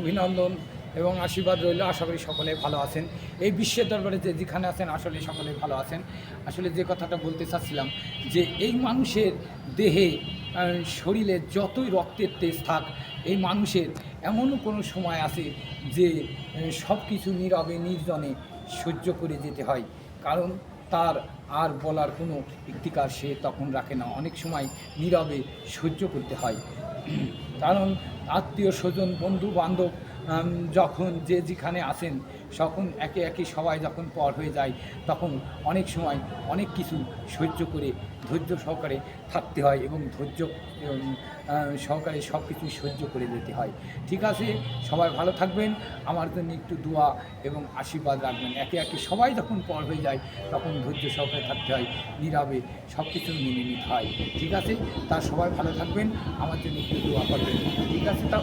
অভিনন্দন এবং আশীর্বাদ রইল। আশা করি সকলে ভালো আছেন। এই বিশ্বের দরবারে যে যেখানে আছেন আসলে সকলে ভালো আছেন। আসলে যে কথাটা বলতে চাচ্ছিলাম, যে এই মানুষের দেহে শরীরে যতই রক্তের তেজ থাক, এই মানুষের এমনও কোনো সময় আছে যে সব কিছু নীরবে, নির্জনে সহ্য করে যেতে হয়। কারণ তার আর বলার কোনো ইক্তিকার সে তখন রাখে না। অনেক সময় নীরবে সহ্য করতে হয়। কারণ আত্মীয় স্বজন, বন্ধু বান্ধব যখন যে যেখানে আসেন, তখন একে একে সবাই যখন পর হয়ে যায়, তখন অনেক সময় অনেক কিছু সহ্য করে, ধৈর্য সহকারে থাকতে হয় এবং ধৈর্য সহকারে সব কিছু সহ্য করে যেতে হয়। ঠিক আছে? সবাই ভালো থাকবেন। আমার জন্য একটু দোয়া এবং আশীর্বাদ রাখবেন। একে একে সবাই যখন পর হয়ে যায়, তখন ধৈর্য সহকারে থাকতে হয়, নীরবে সব কিছু মেনে নিতে হয়। ঠিক আছে? তা সবাই ভালো থাকবেন। আমার জন্য একটু দোয়া করবেন। ঠিক আছে? তা